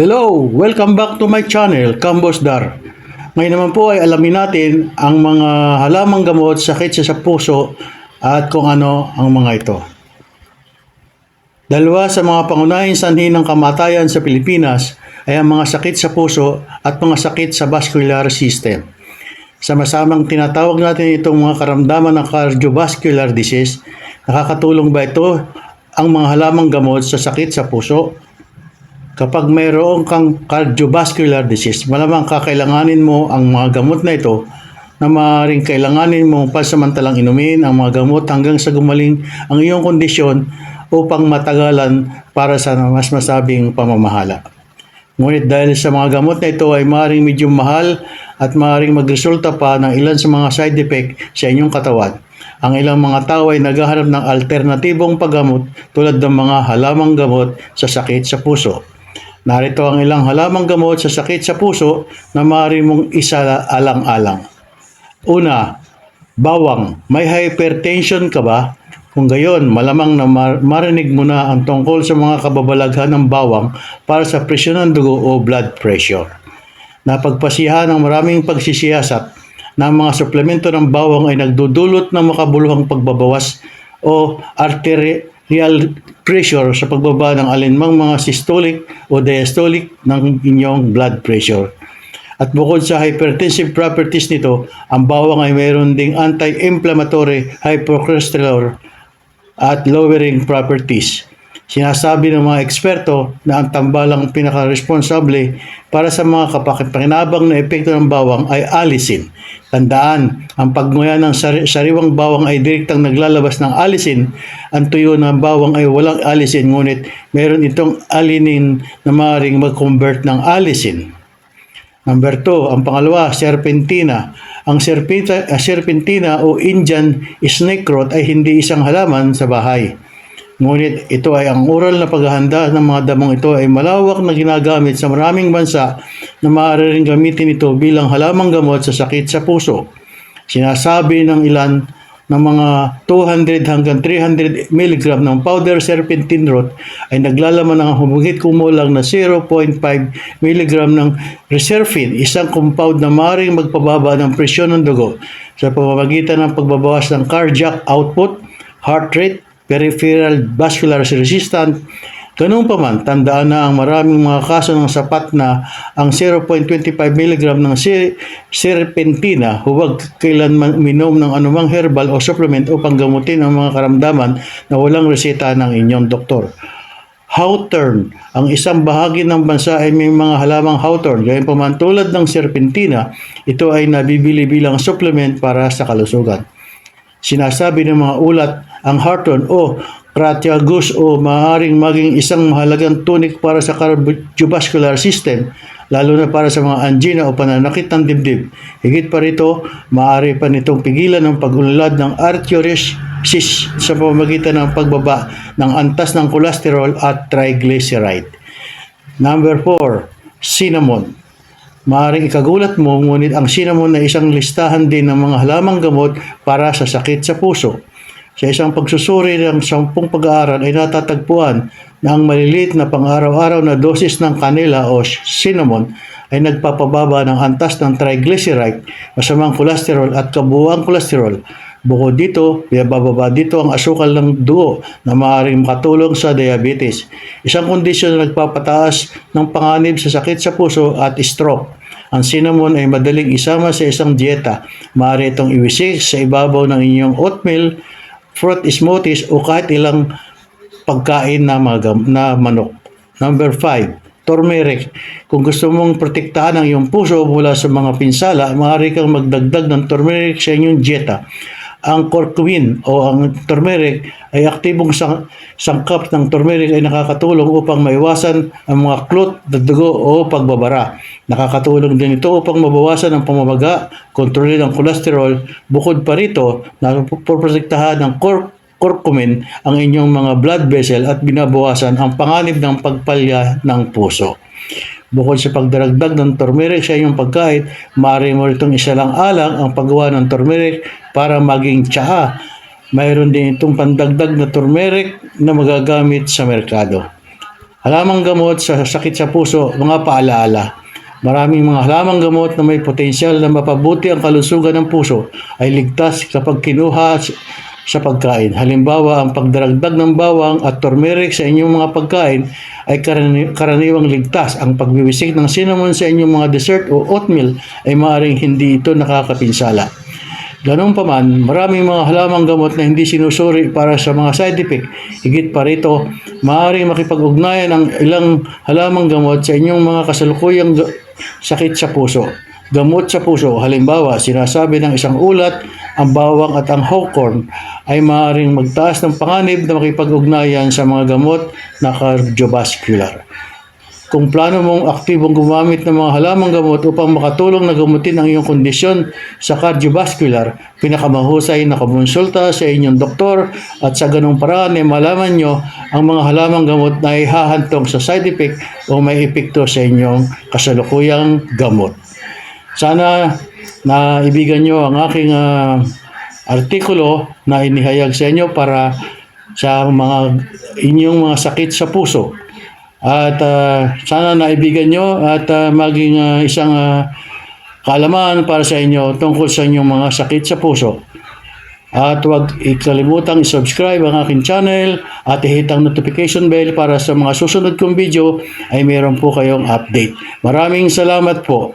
Hello! Welcome back to my channel, Kambos Dar. Ngayon naman po ay alamin natin ang mga halamang gamot, sakit sa, sa puso at kung ano ang mga ito. Dalawa sa mga pangunahing sanhi ng kamatayan sa Pilipinas ay ang mga sakit sa puso at mga sakit sa vascular system. Sama-samang tinatawag natin itong mga karamdaman ng cardiovascular disease. Nakakatulong ba ito ang mga halamang gamot sa sakit sa puso? Kapag mayroon kang cardiovascular disease, malamang kakailanganin mo ang mga gamot na ito na maaaring kailanganin mo pasamantalang inumin ang mga gamot hanggang sa gumaling ang iyong kondisyon upang matagalan para sa mas masabing pamamahala. Ngunit dahil sa mga gamot na ito ay maaaring medyo mahal at maaaring magresulta pa ng ilan sa mga side effect sa inyong katawan. Ang ilang mga tao ay naghahanap ng alternatibong paggamot tulad ng mga halamang gamot sa sakit sa puso. Narito ang ilang halamang gamot sa sakit sa puso na maaari mong isa alang-alang. Una, bawang. May hypertension ka ba? Kung gayon, malamang na mar- marinig mo na ang tungkol sa mga kababalaghan ng bawang para sa presyon ng dugo o blood pressure. Napagpasiyahan ng maraming pagsisiyasat na ang mga suplemento ng bawang ay nagdudulot ng makabuluhang pagbabawas o arterial pressure sa pagbaba ng alinmang mga systolic o diastolic ng inyong blood pressure. At bukod sa hypertensive properties nito, ang bawang ay mayroon ding anti-inflammatory hypocholesterol at lowering properties. Sinasabi ng mga eksperto na ang tambalang pinaka-responsable para sa mga kapakipakinabang na epekto ng bawang ay alisin. Tandaan, ang pagnguya ng sari- sariwang bawang ay direktang naglalabas ng alisin. Ang tuyo ng bawang ay walang alisin, ngunit meron itong alinin na maaaring mag-convert ng alisin. Number 2, ang pangalawa, serpentina. Ang serpenta, ah, serpentina o Indian snake root ay hindi isang halaman sa bahay. Ngunit ito ay ang oral na paghahanda ng mga damong ito ay malawak na ginagamit sa maraming bansa na maaari rin gamitin ito bilang halamang gamot sa sakit sa puso. Sinasabi ng ilan ng mga 200 hanggang 300 mg ng powder serpentine root ay naglalaman ng humigit kumulang na 0.5 mg ng reserpine, isang compound na maaaring magpababa ng presyon ng dugo sa pamamagitan ng pagbabawas ng cardiac output, heart rate, peripheral vascular resistance, Ganun pa man, tandaan na ang maraming mga kaso ng sapat na ang 0.25 mg ng serpentina huwag kailanman uminom ng anumang herbal o supplement upang gamutin ang mga karamdaman na walang reseta ng inyong doktor. Hawthorn. Ang isang bahagi ng bansa ay may mga halamang hawthorn. Gayunpaman tulad ng serpentina, ito ay nabibili bilang supplement para sa kalusugan. Sinasabi ng mga ulat ang Harton o Cratiagus o maaaring maging isang mahalagang tonic para sa cardiovascular system, lalo na para sa mga angina o pananakit ng dibdib. Higit pa rito, maaari pa nitong pigilan ang pag-unlad ng arteriosis sa pamamagitan ng pagbaba ng antas ng kolesterol at triglyceride. Number 4, cinnamon. Maaring ikagulat mo, ngunit ang cinnamon ay isang listahan din ng mga halamang gamot para sa sakit sa puso. Sa isang pagsusuri ng sampung pag-aaral ay natatagpuan na ang maliliit na pang-araw-araw na dosis ng kanila o cinnamon ay nagpapababa ng antas ng triglyceride, masamang kolesterol at kabuuang kolesterol. Bukod dito, bababa dito ang asukal ng dugo na maaaring makatulong sa diabetes. Isang kondisyon na nagpapataas ng panganib sa sakit sa puso at stroke. Ang cinnamon ay madaling isama sa isang dieta. Maaari itong iwisik sa ibabaw ng inyong oatmeal, fruit smoothies o kahit ilang pagkain na, mga, gam- na manok. Number 5, turmeric. Kung gusto mong protektahan ang iyong puso mula sa mga pinsala, maaari kang magdagdag ng turmeric sa inyong dieta. Ang curcumin o ang turmeric ay aktibong sang sangkap ng turmeric ay nakakatulong upang maiwasan ang mga clot dugo o pagbabara. Nakakatulong din ito upang mabawasan ang pamamaga, kontrolin ang kolesterol. Bukod pa rito, napoprotektahan ng cur- curcumin ang inyong mga blood vessel at binabawasan ang panganib ng pagpalya ng puso. Bukod sa pagdaragdag ng turmeric sa inyong pagkain, maaari mo itong isalang-alang ang paggawa ng turmeric para maging tsaa. Mayroon din itong pandagdag na turmeric na magagamit sa merkado. Halamang gamot sa sakit sa puso, mga paalaala. Maraming mga halamang gamot na may potensyal na mapabuti ang kalusugan ng puso ay ligtas kapag kinuha sa pagkain. Halimbawa, ang pagdaragdag ng bawang at turmeric sa inyong mga pagkain ay karani- karaniwang ligtas. Ang pagbiwisik ng cinnamon sa inyong mga dessert o oatmeal ay maaaring hindi ito nakakapinsala. Ganun pa man, maraming mga halamang gamot na hindi sinusuri para sa mga side effect. Higit pa rito, maaaring makipag-ugnayan ang ilang halamang gamot sa inyong mga kasalukuyang sakit sa puso. Gamot sa puso, halimbawa, sinasabi ng isang ulat, ang bawang at ang hawthorn ay maaaring magtaas ng panganib na makipag-ugnayan sa mga gamot na cardiovascular. Kung plano mong aktibong gumamit ng mga halamang gamot upang makatulong na gamutin ang iyong kondisyon sa cardiovascular, pinakamahusay na kumonsulta sa inyong doktor at sa ganong paraan ay malaman nyo ang mga halamang gamot na ihahantong sa side effect o may epekto sa inyong kasalukuyang gamot. Sana na ibigan nyo ang aking ah, artikulo na inihayag sa inyo para sa mga inyong mga sakit sa puso. At ah, sana naibigan nyo at ah, maging ah, isang ah, kaalaman para sa inyo tungkol sa inyong mga sakit sa puso. At huwag ikalimutang i-subscribe ang aking channel at i-hit ang notification bell para sa mga susunod kong video ay meron po kayong update. Maraming salamat po.